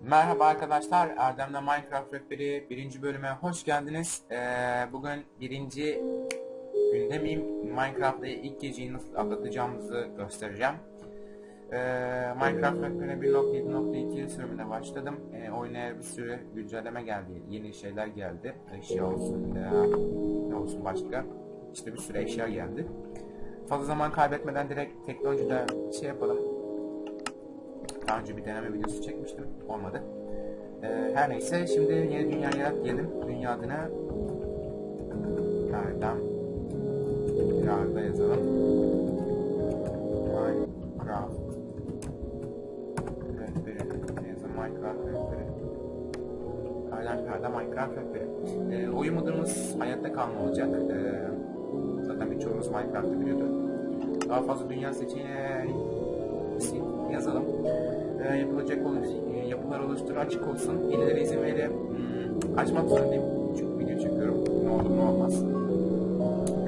Merhaba arkadaşlar, Erdem'le Minecraft Rehberi birinci bölüme hoş geldiniz. Ee, bugün birinci günde miyim? Minecraft'ta ilk geceyi nasıl atlatacağımızı göstereceğim. Ee, Minecraft Rehberi 1.7.2 sürümüne başladım. Ee, oyuna bir sürü güncelleme geldi, yeni şeyler geldi. Eşya olsun, veya ne olsun başka. İşte bir sürü eşya geldi. Fazla zaman kaybetmeden direkt teknolojide şey yapalım. Daha önce bir deneme videosu çekmiştim. Olmadı. Ee, her neyse şimdi yeni dünya yarat diyelim. Dünya adına Erdem Yarda yazalım. Minecraft Rehberi yazalım. Minecraft Rehberi Erdem Yarda Minecraft Rehberi ee, Oyun modumuz hayatta kalma olacak. Ee, zaten birçoğumuz Minecraft'ı biliyordu. Daha fazla dünya seçeneği yazalım. Ee, yapılacak olur, e, yapılar oluştur açık olsun. Yenilere izin verelim. Hmm, açmak zorundayım. Çünkü video çekiyorum. Ne olur ne olmaz.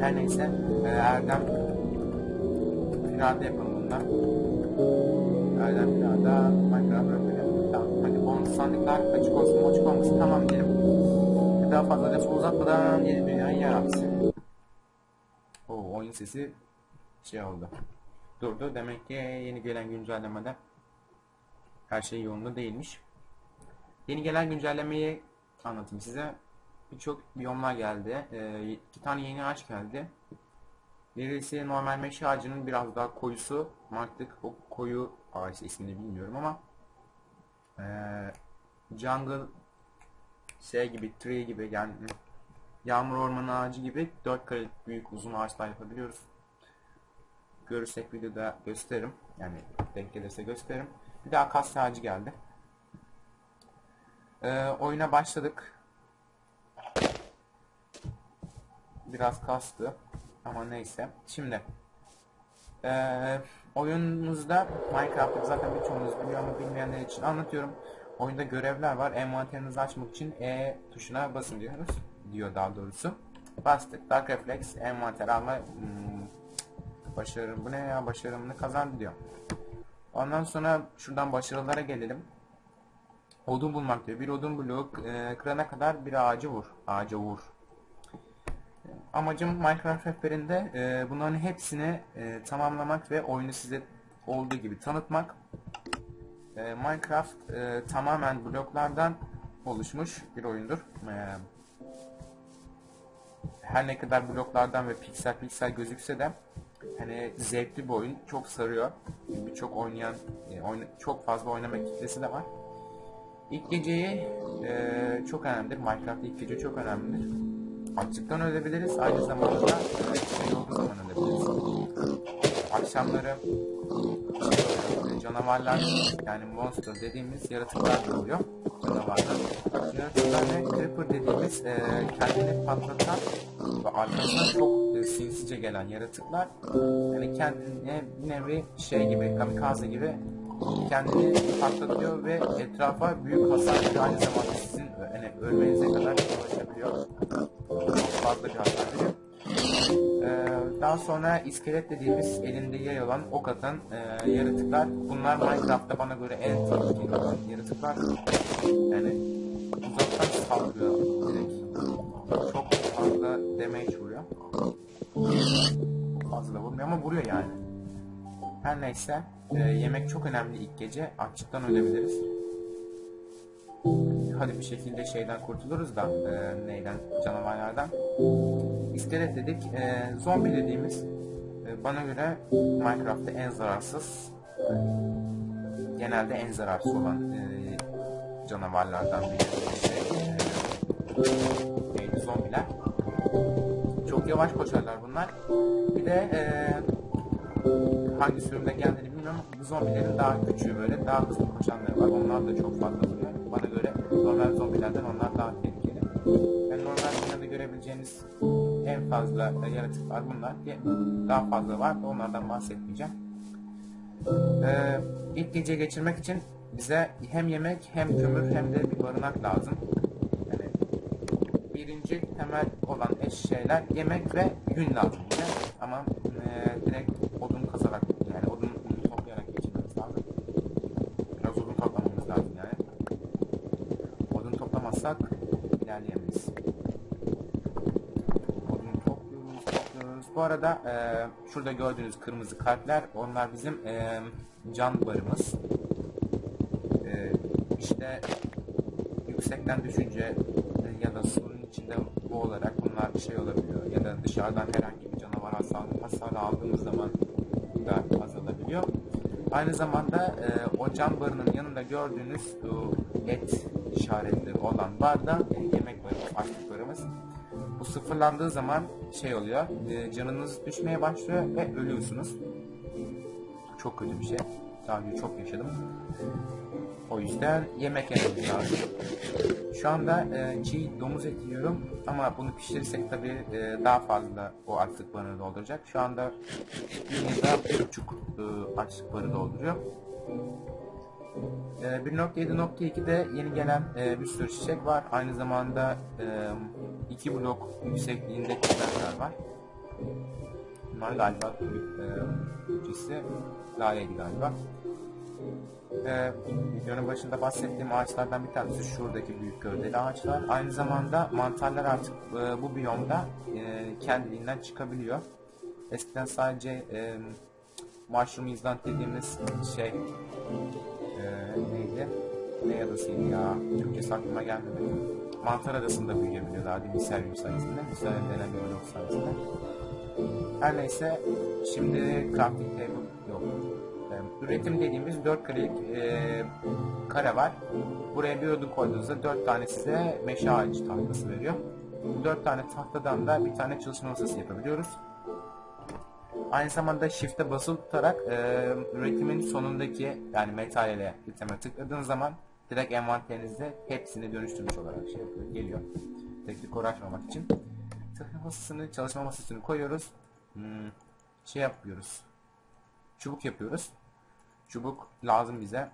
Her neyse. E, Erdem Pirada yapalım bundan. Erdem Pirada Minecraft Röperi. Tamam. Hadi bonus sandıklar açık olsun açık olmasın. Tamam diyelim. Daha fazla lafı uzatmadan yeni dünyayı yarat. Oo, oyun sesi şey oldu durdu. Demek ki yeni gelen güncellemede her şey yolunda değilmiş. Yeni gelen güncellemeyi anlatayım size. Birçok biyomlar geldi. Ee, iki tane yeni ağaç geldi. Birisi normal meşe ağacının biraz daha koyusu. Artık o koyu ağaç ismini bilmiyorum ama ee, jungle şey gibi, tree gibi yani yağmur ormanı ağacı gibi dört kare büyük uzun ağaçlar yapabiliyoruz görürsek videoda gösteririm. Yani denk gelirse gösteririm. Bir de akasya ağacı geldi. Ee, oyuna başladık. Biraz kastı. Ama neyse. Şimdi. Ee, oyunumuzda Minecraft'ı zaten birçoğunuz biliyor ama bilmeyenler için anlatıyorum. Oyunda görevler var. Envanterinizi açmak için E tuşuna basın diyoruz. Diyor daha doğrusu. Bastık. Dark Reflex envanter alma hmm, Başarım. Bu ne ya? Başarımını kazandı diyor. Ondan sonra şuradan başarılara gelelim. Odun bulmak diyor. Bir odun bloğu e, kırana kadar bir ağacı vur. Ağaca vur. Amacım Minecraft rehberinde e, bunların hepsini e, tamamlamak ve oyunu size olduğu gibi tanıtmak. E, Minecraft e, tamamen bloklardan oluşmuş bir oyundur. E, her ne kadar bloklardan ve piksel piksel gözükse de hani zevkli bir oyun. Çok sarıyor. Birçok oynayan, e, çok fazla oynama kitlesi de var. İlk geceyi e, çok önemlidir. Minecraft ilk gece çok önemlidir. Açlıktan ölebiliriz. Aynı zamanda e, şey zaman ölebiliriz. Akşamları şey, canavarlar yani monster dediğimiz yaratıklar doğuyor. Canavarlar. Yaratıklar ve creeper dediğimiz e, kendini patlatan ve arkasından çok e, sinsice gelen yaratıklar yani kendine bir nevi şey gibi kamikaze gibi kendini patlatıyor ve etrafa büyük hasar veriyor. Aynı zamanda sizin yani ölmenize kadar ulaşabiliyor. Fazla bir hasar veriyor. Daha sonra iskelet dediğimiz elinde yay olan ok atan e, yaratıklar. Bunlar Minecraft'ta bana göre en tehlikeli olan yaratıklar. Yani uzaktan saldırıyor direkt. Çok fazla damage vuruyor. Fazla vurmuyor ama vuruyor yani. Her neyse e, yemek çok önemli ilk gece. Açlıktan ölebiliriz. Hadi bir şekilde şeyden kurtuluruz da e, neyden canavarlardan. İskelet dedik. E, zombi dediğimiz e, bana göre Minecraft'ta en zararsız e, genelde en zararsız olan e, canavarlardan biri e, neydi, zombiler. Çok yavaş koşarlar bunlar. Bir de e, hangi sürümde geldiğini bilmiyorum bu zombilerin daha küçüğü böyle daha hızlı koşanları var. Onlar da çok fazla vuruyor. Bana göre normal zombilerden onlar daha tehlikeli. Yani normal dünyada görebileceğiniz en fazla yaratıklar bunlar. Daha fazla var. Onlardan bahsetmeyeceğim. Ee, ilk gece geçirmek için bize hem yemek hem kömür hem de bir barınak lazım. Birinci temel olan eşyaylar yemek ve yün lazım. Ama e, direkt odun kazarak yani odun toplayarak geçirmemiz lazım. Biraz odun toplamamız lazım yani. toplamazsak ilerleyemeyiz. Odun topluyoruz, topluyoruz. Bu arada e, şurada gördüğünüz kırmızı kalpler onlar bizim e, can barımız. E, işte yüksekten düşünce ya da suyun içinde boğularak bunlar şey olabiliyor ya da dışarıdan herhangi bir canavar hasar, hasar aldığımız zaman da azalabiliyor. Aynı zamanda e, o cam barının yanında gördüğünüz e, et işaretli olan bar da e, yemek barımız, açlık barımız. Bu sıfırlandığı zaman şey oluyor, e, canınız düşmeye başlıyor ve ölüyorsunuz. Çok kötü bir şey. Daha önce çok yaşadım. O yüzden yemek yememiz lazım. Şu anda e, çiğ domuz eti yiyorum ama bunu pişirirsek tabi e, daha fazla o açlık barını dolduracak. Şu anda yılda bir buçuk e, açlık barı dolduruyor. E, 1.7.2'de yeni gelen e, bir sürü çiçek var. Aynı zamanda e, iki blok yüksekliğinde çiçekler var. Bunlar galiba e, Türkçesi laleydi galiba. Ee, videonun başında bahsettiğim ağaçlardan bir tanesi şuradaki büyük gövdeli ağaçlar. Aynı zamanda mantarlar artık e, bu biyomda e, kendiliğinden çıkabiliyor. Eskiden sadece e, mushroom island dediğimiz şey e, neydi? Ne adasıydı ya? Türkçesi aklıma gelmedi. Mantar adasında büyüyebiliyordu adi miseryum sayesinde. Miseryum denen bir blok sayesinde. Her neyse şimdi crafting table yok. Ee, Üretim dediğimiz 4 karelik e, kare var. Buraya bir odun koyduğunuzda 4 tane size meşe ağacı tahtası veriyor. Bu 4 tane tahtadan da bir tane çalışma masası yapabiliyoruz. Aynı zamanda shift'e basılı tutarak e, üretimin sonundaki yani metale iteme tıkladığınız zaman direkt envanterinizde hepsini dönüştürmüş olarak şey yapıyor, geliyor. Tek tek uğraşmamak için. Masasını, çalışma masasını koyuyoruz. Hmm, şey yapıyoruz. Çubuk yapıyoruz. Çubuk lazım bize.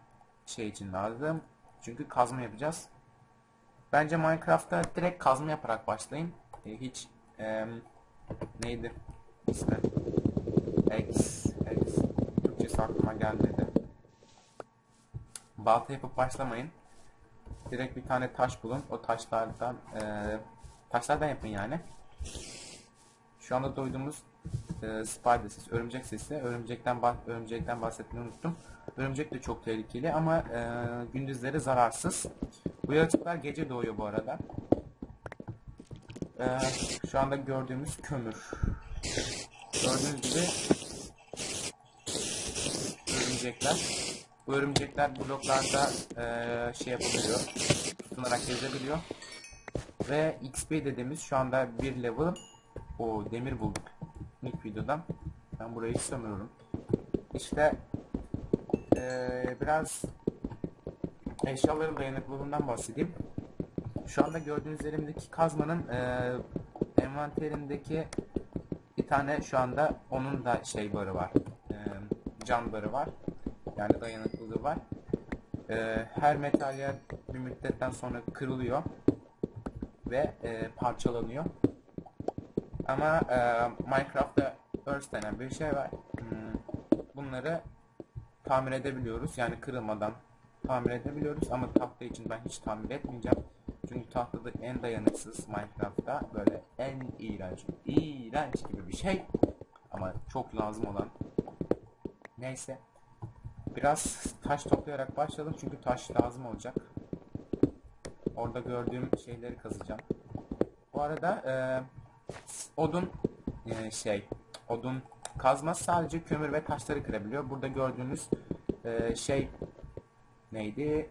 Şey için lazım. Çünkü kazma yapacağız. Bence Minecraft'ta direkt kazma yaparak başlayın. E, hiç e, neydi ismi? X, X. Türkçesi aklıma gelmedi. Balta yapıp başlamayın. Direkt bir tane taş bulun. O taşlardan e, taşlardan yapın yani. Şu anda duyduğumuz e, spider sesi, örümcek sesi. Örümcekten bah örümcekten bahsetmeyi unuttum. Örümcek de çok tehlikeli ama e, gündüzleri zararsız. Bu yaratıklar gece doğuyor bu arada. E, şu anda gördüğümüz kömür. Gördüğünüz gibi örümcekler. Bu örümcekler bloklarda e, şey yapabiliyor. Tutunarak gezebiliyor. Ve XP dediğimiz şu anda bir level o demir bulduk ilk videodan. Ben burayı sömürüyorum. İşte ee, biraz eşyaların dayanıklılığından bahsedeyim. Şu anda gördüğünüz elimdeki kazmanın e, envanterimdeki bir tane şu anda onun da şey barı var. E, can barı var. Yani dayanıklılığı var. E, her metaller bir müddetten sonra kırılıyor ve e, parçalanıyor. Ama e, Minecraft'ta Earth denen bir şey var. Hmm, bunları tamir edebiliyoruz. Yani kırılmadan tamir edebiliyoruz. Ama tahta için ben hiç tamir etmeyeceğim. Çünkü tahtada en dayanıksız Minecraft'ta böyle en iğrenç, iğrenç gibi bir şey. Ama çok lazım olan. Neyse. Biraz taş toplayarak başlayalım çünkü taş lazım olacak. Orada gördüğüm şeyleri kazacağım. Bu arada e, odun e, şey odun kazma sadece kömür ve taşları kırabiliyor. Burada gördüğünüz e, şey neydi?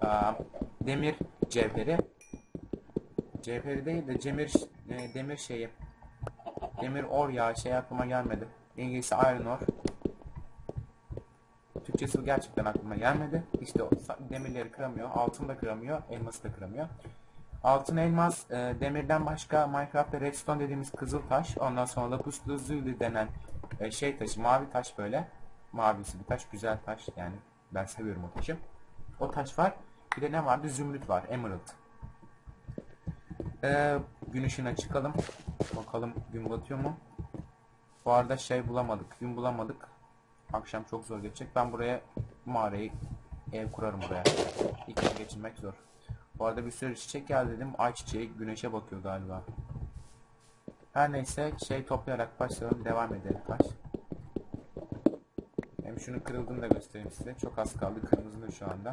Aa, demir cevheri. Cevheri değil de demir e, demir şeyi. Demir or ya şey aklıma gelmedi. İngilizce iron ore. Türkçesi gerçekten aklıma gelmedi. İşte demirleri kıramıyor. Altın da kıramıyor. Elması da kıramıyor. Altın elmas, e, demirden başka Minecraft'ta redstone dediğimiz kızıl taş, ondan sonra lapis lazuli denen e, şey taşı, mavi taş böyle. Mavisi bir taş, güzel taş yani. Ben seviyorum o taşı. O taş var. Bir de ne vardı? Zümrüt var, emerald. E, gün ışığına çıkalım. Bakalım gün batıyor mu? Bu arada şey bulamadık, gün bulamadık. Akşam çok zor geçecek. Ben buraya mağarayı ev kurarım buraya. İlk geçirmek zor. Bu arada bir sürü çiçek geldi dedim. Ay çiçeği güneşe bakıyor galiba. Her neyse şey toplayarak başlayalım. Devam edelim taş. Hem şunu kırıldığını da göstereyim size. Çok az kaldı. Kırmızılı şu anda.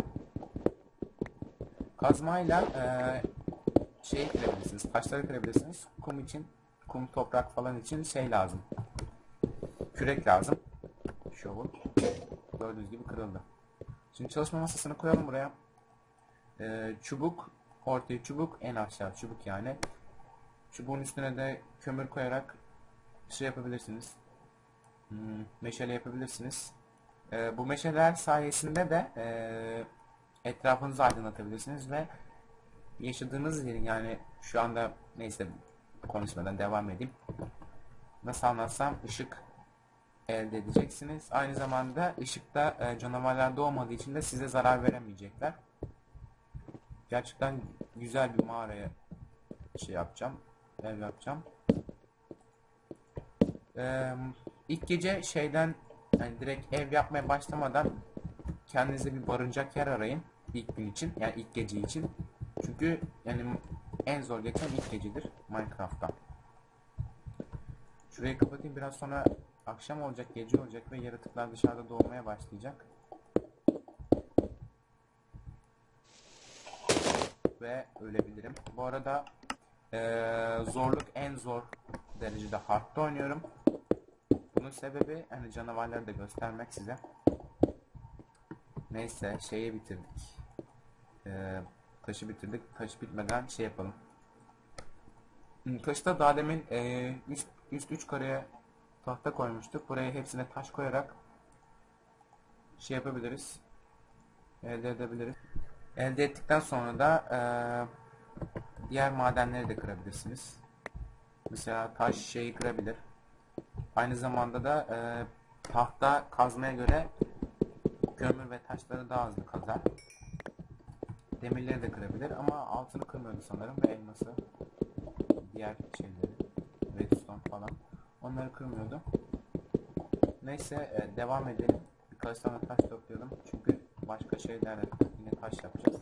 Kazmayla eee şey kırabilirsiniz. Taşları kırabilirsiniz. Kum için, kum toprak falan için şey lazım. Kürek lazım. Şovul. Gördüğünüz gibi kırıldı. Şimdi çalışma masasını koyalım buraya. Ee, çubuk, ortaya çubuk, en aşağı çubuk yani. Çubuğun üstüne de kömür koyarak şey yapabilirsiniz. Hmm, meşale yapabilirsiniz. Ee, bu meşaleler sayesinde de ee, etrafınızı aydınlatabilirsiniz ve yaşadığınız yerin yani şu anda neyse konuşmadan devam edeyim. Nasıl anlatsam ışık elde edeceksiniz. Aynı zamanda ışıkta e, canavarlar doğmadığı için de size zarar veremeyecekler. Gerçekten güzel bir mağaraya şey yapacağım. Ev yapacağım. Ee, ilk gece şeyden yani direkt ev yapmaya başlamadan kendinize bir barınacak yer arayın. ilk gün için yani ilk gece için. Çünkü yani en zor geçen ilk gecedir Minecraft'ta. Şurayı kapatayım biraz sonra akşam olacak, gece olacak ve yaratıklar dışarıda doğmaya başlayacak. Ve ölebilirim. Bu arada eee, zorluk en zor derecede hard'da oynuyorum. Bunun sebebi hani canavarları da göstermek size. Neyse şeyi bitirdik. Eee taşı bitirdik. Taş bitmeden şey yapalım. Taşta daha demin eee, üst, üst üç kareye tahta koymuştuk. Buraya hepsine taş koyarak şey yapabiliriz. Elde edebiliriz. Elde ettikten sonra da eee, diğer madenleri de kırabilirsiniz. Mesela taş şeyi kırabilir. Aynı zamanda da eee, tahta kazmaya göre kömür ve taşları daha hızlı kazar. Demirleri de kırabilir ama altını kırmıyordu sanırım ve elması. Diğer şeyleri. Redstone falan. Onları kırmıyordu. Neyse e, devam edelim. Birkaç tane taş toplayalım. Çünkü başka şeylerle yine taş yapacağız.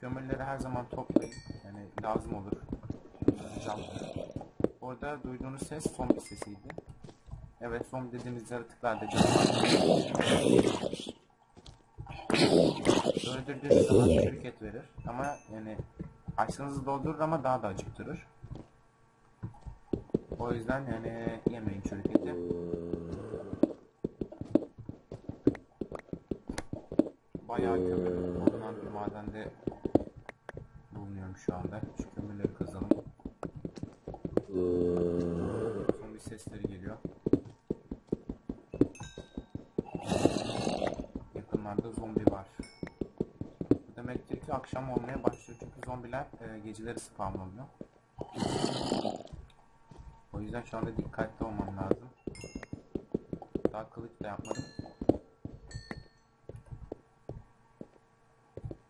Kömürleri her zaman toplayın. Yani lazım olur. Orada duyduğunuz ses zombi sesiydi. Evet zombi dediğimiz yaratıklar da. Öldürdüğünüz zaman çürük verir. Ama yani açlığınızı doldurur ama daha da acıktırır. O yüzden yani yemeyin çürük eti. Bayağı kömür bulunan bir madende bulunuyorum şu anda. Şu kömürleri kazalım. Zombi sesleri geliyor. Yakınlarda zombi var. Bu demektir ki akşam olmaya başlıyor çünkü zombiler e, geceleri spawnlanıyor. Yüzden şu anda dikkatli olmam lazım. Daha kılıç da yapmadım.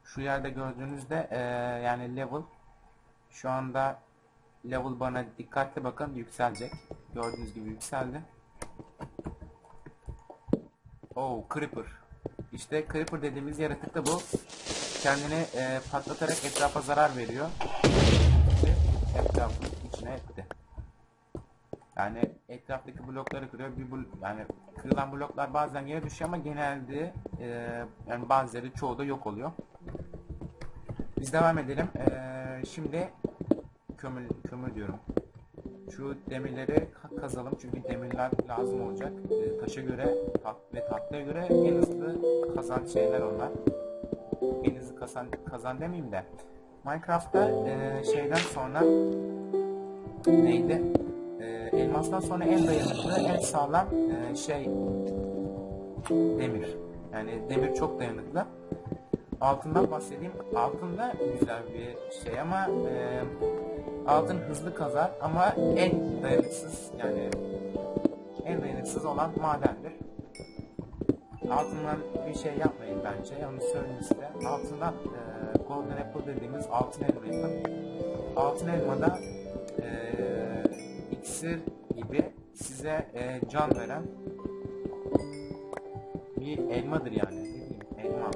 Şu yerde gördüğünüzde e, yani level şu anda level bana dikkatli bakın yükselecek. Gördüğünüz gibi yükseldi. Oh Creeper. İşte Creeper dediğimiz yaratık da bu. Kendini e, patlatarak etrafa zarar veriyor. Yani etraftaki blokları kırıyor. Bir bl yani kırılan bloklar bazen yere düşüyor ama genelde e, yani bazıları çoğu da yok oluyor. Biz devam edelim. E, şimdi kömür kömür diyorum. Şu demirleri ka- kazalım çünkü demirler lazım olacak. E, taşa göre tat ve tatlıya göre en hızlı kazan şeyler onlar. En hızlı kazan kazan demeyeyim de. Minecraft'ta e, şeyden sonra neydi? Elmastan sonra en dayanıklı, en sağlam e, şey demir. Yani demir çok dayanıklı. Altından bahsedeyim. Altın da güzel bir şey ama e, altın hızlı kazar ama en dayanıksız yani en dayanıksız olan madendir. Altından bir şey yapmayın bence. Yanlış söyleyeyim size. Altından e, Golden Apple dediğimiz altın elma yapın. Altın elmada e, iksir gibi size e, can veren bir elmadır yani. Ne diyeyim? Elma.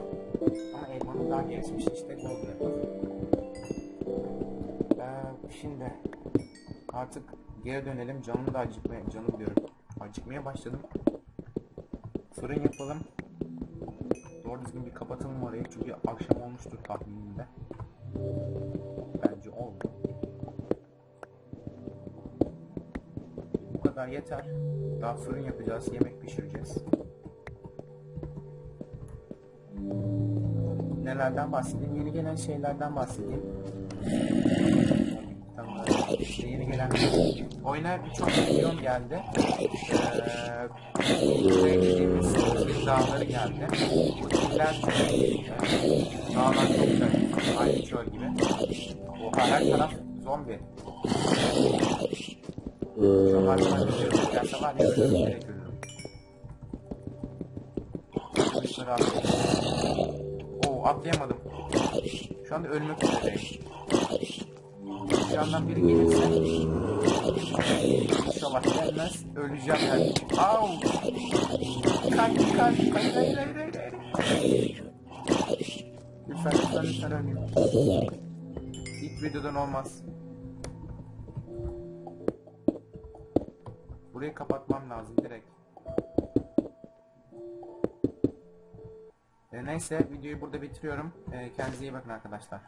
Ama elmanın daha gelişmiş işte gold yapıyor. Ee, şimdi artık geri dönelim. Canım da acıkmaya, canım diyorum. Acıkmaya başladım. Fırın yapalım. Doğru düzgün bir kapatalım orayı çünkü akşam olmuştur tam. Kadar yeter. Daha fırın yapacağız, yemek pişireceğiz. Nelerden bahsedeyim? Yeni gelen şeylerden bahsedeyim. Tamam. İşte yeni gelen oyuna birçok milyon geldi. Ee, dağları geldi. E, dağlar çok güzel. Aynı çöl gibi. Oha her taraf zombi. Oo atlayamadım. Şu anda ölmek üzereyim. Bir yandan biri gelirse İnşallah gelmez. Öleceğim yani. Au! Kaç kaç kaç hayır hayır hayır hayır. Lütfen lütfen lütfen ölmeyeyim. İlk videodan olmaz. Burayı kapatmam lazım direkt. E, neyse videoyu burada bitiriyorum. E, kendinize iyi bakın arkadaşlar.